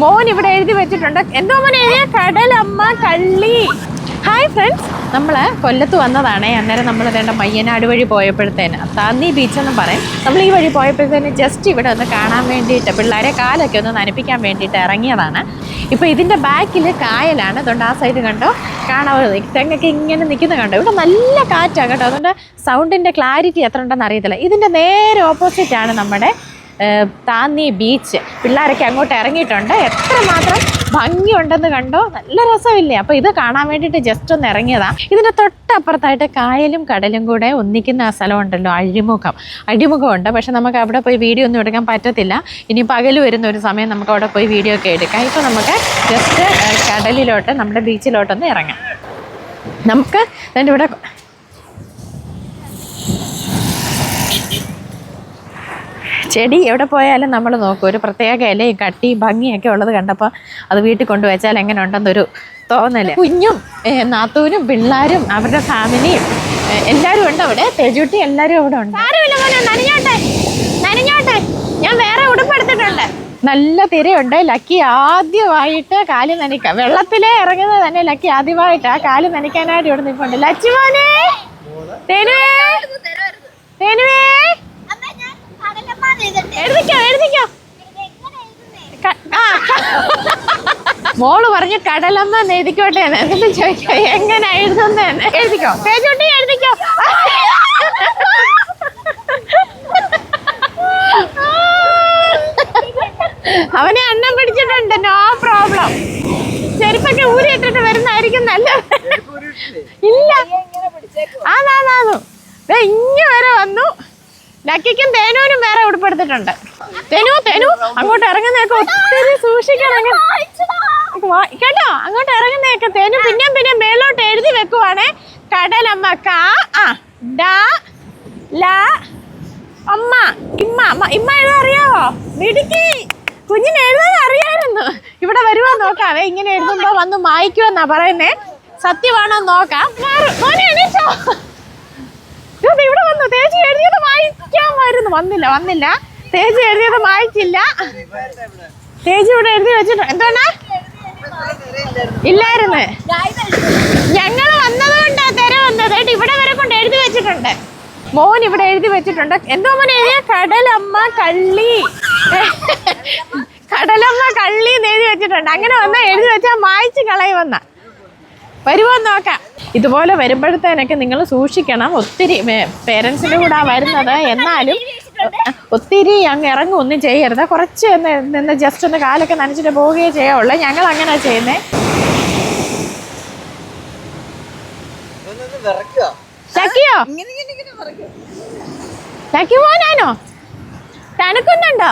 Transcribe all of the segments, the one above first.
മോൻ ഇവിടെ എഴുതി വെച്ചിട്ടുണ്ട്. എന്തോ എഴുതിയ? കടലമ്മ കള്ളി. ഹായ് ഫ്രണ്ട്സ് നമ്മൾ കൊല്ലത്ത് വന്നതാണേ. അന്നേരം നമ്മൾ വേണ്ട മയ്യനാട് വഴി പോയപ്പോഴത്തേന്. താന്നി ബീച്ച് എന്ന് പറയും. നമ്മൾ ഈ വഴി പോയപ്പോഴത്തേന് ജസ്റ്റ് ഇവിടെ ഒന്ന് കാണാൻ വേണ്ടിയിട്ട് പിള്ളേരെ കാലൊക്കെ ഒന്ന് നനപ്പിക്കാൻ വേണ്ടിയിട്ട് ഇറങ്ങിയതാണ്. ഇപ്പോൾ ഇതിന്റെ ബാക്കിൽ കായലാണ്. അതുകൊണ്ട് ആ സൈഡ് കണ്ടോ? കാണാവുന്നത് തെങ്ങൊക്കെ ഇങ്ങനെ നിൽക്കുന്ന കണ്ടോ? ഇവിടെ നല്ല കാറ്റാണ് കേട്ടോ. അതുകൊണ്ട് സൗണ്ടിന്റെ ക്ലാരിറ്റി എത്ര ഉണ്ടെന്ന് അറിയത്തില്ല. ഇതിന്റെ നേരെ ഓപ്പോസിറ്റാണ് നമ്മുടെ താന്നി ബീച്ച് പിള്ളേരൊക്കെ അങ്ങോട്ട് ഇറങ്ങിയിട്ടുണ്ട്. എത്ര എത്രമാത്രം ഭംഗിയുണ്ടെന്ന് കണ്ടോ? നല്ല രസമില്ലേ? അപ്പോൾ ഇത് കാണാൻ വേണ്ടിയിട്ട് ജസ്റ്റ് ഒന്ന് ഇറങ്ങിയതാണ് ഇതിന്റെ തൊട്ടപ്പുറത്തായിട്ട് കായലും കടലും കൂടെ ഒന്നിക്കുന്ന ആ സ്ഥലമുണ്ടല്ലോ അഴിമുഖം. അഴിമുഖമുണ്ട്. പക്ഷെ നമുക്ക് അവിടെ പോയി വീഡിയോ ഒന്നും എടുക്കാൻ പറ്റത്തില്ല. ഇനി പകൽ വരുന്ന ഒരു സമയം നമുക്ക് അവിടെ പോയി വീഡിയോ ഒക്കെ എടുക്കാം. ഇപ്പോൾ നമുക്ക് ജസ്റ്റ് കടലിലോട്ട് നമ്മുടെ ബീച്ചിലോട്ടൊന്ന് ഇറങ്ങാം. നമുക്ക് അതിന്റെ ഇവിടെ ചെടി എവിടെ പോയാലും നമ്മൾ നോക്കും. ഒരു പ്രത്യേക ഇലയും കട്ടി ഭംഗിയൊക്കെ ഉള്ളത് കണ്ടപ്പോൾ അത് വീട്ടിൽ കൊണ്ടുവച്ചാൽ എങ്ങനെ ഉണ്ടെന്നൊരു തോന്നൽ. കുഞ്ഞും നാത്തൂരും നാത്തൂനും പിള്ളേരും അവരുടെ ഫാമിലിയും എല്ലാവരും ഉണ്ട് അവിടെ. തെജുട്ടി എല്ലാവരും അവിടെ ഉണ്ട്. നനഞ്ഞോട്ടെ. നനഞ്ഞോട്ടെ. ഞാൻ വേറെ ഉടുപ്പെടുത്തിട്ടുണ്ട് നല്ല തിരയുണ്ട്. ലക്കി ആദ്യമായിട്ട് കാൽ നനയ്ക്കാം. വെള്ളത്തിലേ ഇറങ്ങുന്നത് തന്നെ ലക്കി ആദ്യമായിട്ട് ആ കാൽ നനയ്ക്കാനായിട്ട് ഇവിടെ നിൽപ്പുണ്ട്. ലച്ചുമോനെ തേനുവേ. തേനുവേ. എഴുതിക്കോ എഴുതിക്കോ. മോൾ പറഞ്ഞു കടലമ്മ എഴുതിക്കോട്ടെ എന്ന്. എന്നിട്ട് ചോദിക്കോ എങ്ങനെ എഴുതുന്ന എഴുതിക്കോ. തേജുട്ടി എഴുതിക്കോ. അവനെ അന്നം പിടിച്ചിട്ടുണ്ട് നോ പ്രോബ്ലം ചെരുപ്പൊക്കെ ഊരിയിട്ടിട്ട് വരുന്നായിരിക്കും നല്ല ഇല്ല. ആന്നാന്നു ഇങ്ങനെ വരെ വന്നു. ലക്കിക്കും തേനുവിനും വേറെ ഉടുപ്പെടുത്തിട്ടുണ്ട്. തേനു തേനു അങ്ങോട്ട് ഇറങ്ങുന്നതൊക്കെ ഒത്തിരി സൂക്ഷിക്കണം. കേട്ടോ അങ്ങോട്ട് ഇറങ്ങുന്നതൊക്കെ തേനു പിന്നെയും പിന്നെ മേലോട്ട് എഴുതി വെക്കുവാണേ. കടലമ്മ കാ ആ ഡാ ല അമ്മ ഇമ്മ അമ്മ ഇമ്മ എഴുതാൻ അറിയാവോ? മിടുക്കി. കുഞ്ഞിന് എഴുതാൻ അറിയാമായിരുന്നു ഇവിടെ വരുവാ നോക്കാവേ ഇങ്ങനെ എഴുതുമ്പോ വന്ന് മായ്ക്കുമെന്നാ പറയുന്നേ. സത്യമാണോ നോക്കാം. മോനെ എണീച്ചോ ഇത് ദേ ഇവിടെ വന്നു തേജി എഴുതിയത് വായിക്കാമായിരുന്നു വന്നില്ല വന്നില്ല. തേജി എഴുതിയത് വായിച്ചില്ല. തേജി ഇവിടെ എഴുതി വെച്ചിട്ട് എന്താണ് ഇല്ലായിരുന്നു. ഞങ്ങൾ വന്നത് കൊണ്ടാ തെര വന്നത്. ഇവിടെ വരെ കൊണ്ട് എഴുതി വെച്ചിട്ടുണ്ട്. മോൻ ഇവിടെ എഴുതി വെച്ചിട്ടുണ്ട്. എന്തോ മോൻ എഴുതിയ കടലമ്മ കള്ളി. കടലമ്മ കള്ളി എന്ന് എഴുതി വെച്ചിട്ടുണ്ട്. അങ്ങനെ വന്നാൽ എഴുതി വെച്ചാൽ മായ്ച്ച് കളയുമെന്ന. വരുമോ നോക്കാം. ഇതുപോലെ വരുമ്പോഴത്തേനൊക്കെ നിങ്ങൾ സൂക്ഷിക്കണം. ഒത്തിരി പേരൻസിന്റെ കൂടെ വരുന്നത് എന്നാലും ഒത്തിരി അങ്ങ് ഇറങ്ങും ഒന്നും ചെയ്യരുത്. കുറച്ച് നിന്ന് ജസ്റ്റ് ഒന്ന് കാലൊക്കെ നനച്ചിട്ട് പോവുകയേ ചെയ്യുള്ളൂ ഞങ്ങൾ അങ്ങനെ ചെയ്യുന്നത് ചക്കിയോ ചക്കി തണുക്കുന്നുണ്ടോ?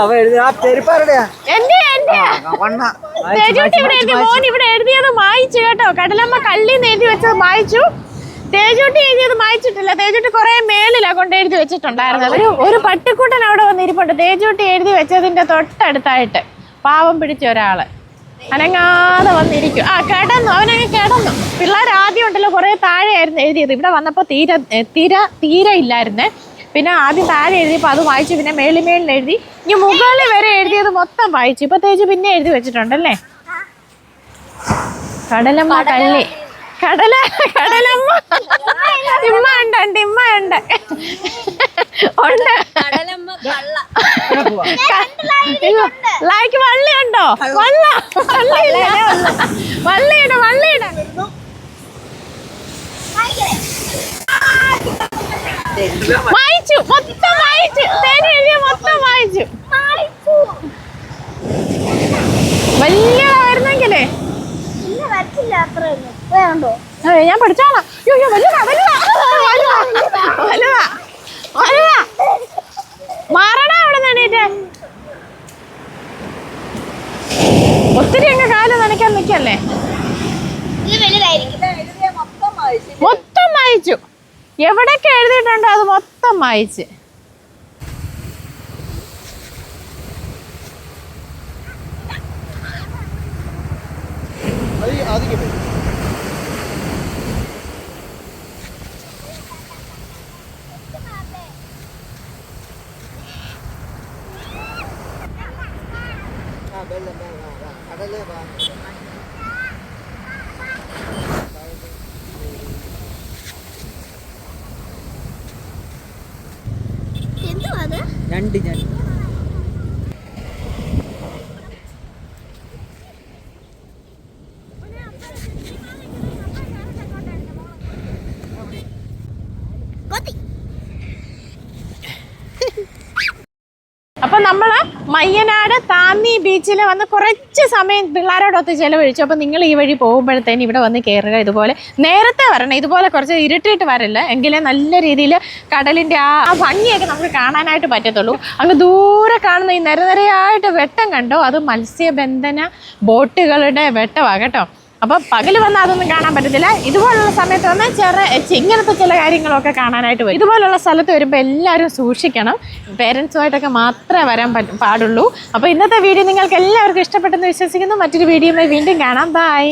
അവ എഴുതി ആ ചെരുപ്പാരുടെയാ എന്റെ എന്റെ തേജുട്ടി ഇവിടെ എഴുതി മോൻ ഇവിടെ എഴുതിയത് മായിച്ചു കേട്ടോ. കടലമ്മ കള്ളി നേടി വെച്ചത് മായിച്ചു. തേജുട്ടി എഴുതിയത് മായിച്ചിട്ടില്ല. തേജുട്ടി കുറെ മേളിലാ കൊണ്ട് എഴുതി വെച്ചിട്ടുണ്ടായിരുന്നു ഒരു ഒരു പട്ടിക്കൂട്ടൻ അവിടെ വന്നിരിപ്പുണ്ട്. തേജുട്ടി എഴുതി വെച്ചതിന്റെ തൊട്ടടുത്തായിട്ട് പാവം പിടിച്ച ഒരാൾ. അനങ്ങാതെ വന്നിരിക്കും. ആ കിടന്നു. അവനങ്ങ് കിടന്നു. പിള്ളേർ ആദ്യം ഉണ്ടല്ലോ കുറെ താഴെയായിരുന്നു എഴുതിയത്. ഇവിടെ വന്നപ്പോൾ തീരെ തീര തീര തീരെ ഇല്ലായിരുന്നേ. പിന്നെ ആദ്യം താഴെ എഴുതിയപ്പോൾ അത് വായിച്ചു പിന്നെ മേളി മേളിൽ എഴുതി. ഇനി മുകളിൽ വരെ എഴുതിയത് മൊത്തം വായിച്ചു. ഇപ്പൊ തേജ് പിന്നെ എഴുതി വെച്ചിട്ടുണ്ടല്ലേ കടലമ്മ കള്ളി കടല കടലമ്മ. ഇമ്മ ഉണ്ട് ഉണ്ട് ഇമ്മ ഉണ്ട്. ഉണ്ട്. ലൈക്ക് വള്ളി ഉണ്ടോ? വള്ള വള്ളിയില്ല. വള്ളിയിട വള്ളിയിട. വായിച്ചു മൊത്തം വായിച്ചു തേന് എഴുതിയ മൊത്തം വായിച്ചു വലിയതായിരുന്നെങ്കിലേ ഞാൻ പഠിച്ചോളാം. അയ്യോ അയ്യോ വലുതാ വലുതാ വലുതാ വലുതാ വലുതാ. മാറണ അവിടെ നണീറ്റ് ഒത്തിരി അങ്ങ് കാൽ നനയ്ക്കാൻ നിൽക്കല്ലേ മൊത്തം വായിച്ചു എവിടെയൊക്കെ എഴുതിയിട്ടുണ്ടോ? അത് മൊത്തം വായിച്ച്. ആ വെള്ളം വേണം കടലേ. അത് ഞണ്ട് മയ്യനാട് താന്നി ബീച്ചിൽ വന്ന് കുറച്ച് സമയം പിള്ളേരോടൊത്ത് ചെലവഴിച്ചു. അപ്പോൾ നിങ്ങൾ ഈ വഴി പോകുമ്പോഴത്തേന് ഇവിടെ വന്ന് കയറുക ഇതുപോലെ നേരത്തെ വരണം. ഇതുപോലെ കുറച്ച് ഇരുട്ടിയിട്ട് വരല്ല. എങ്കിലേ നല്ല രീതിയിൽ കടലിന്റെ ആ ഭംഗിയൊക്കെ നമുക്ക് കാണാനായിട്ട് പറ്റത്തുള്ളൂ. അങ്ങ് ദൂരെ കാണുന്ന ഈ നിരനിരയായിട്ട് വെട്ടം കണ്ടോ? അത് മത്സ്യബന്ധന ബോട്ടുകളുടെ വെട്ടമാണ് കേട്ടോ. അപ്പൊ പകൽ വന്നാൽ അതൊന്നും കാണാൻ പറ്റത്തില്ല. ഇതുപോലുള്ള സമയത്ത് വന്നാൽ ചെറ ഇങ്ങനത്തെ ചില കാര്യങ്ങളൊക്കെ കാണാനായിട്ട് വരും. ഇതുപോലുള്ള സ്ഥലത്ത് വരുമ്പോൾ എല്ലാവരും സൂക്ഷിക്കണം. പേരൻസുമായിട്ടൊക്കെ മാത്രമേ വരാൻ പാടുള്ളൂ. അപ്പോൾ ഇന്നത്തെ വീഡിയോ നിങ്ങൾക്ക് എല്ലാവർക്കും ഇഷ്ടപ്പെട്ടെന്ന് വിശ്വസിക്കുന്നു. മറ്റൊരു വീഡിയോയുമായി വീണ്ടും കാണാം. ബൈ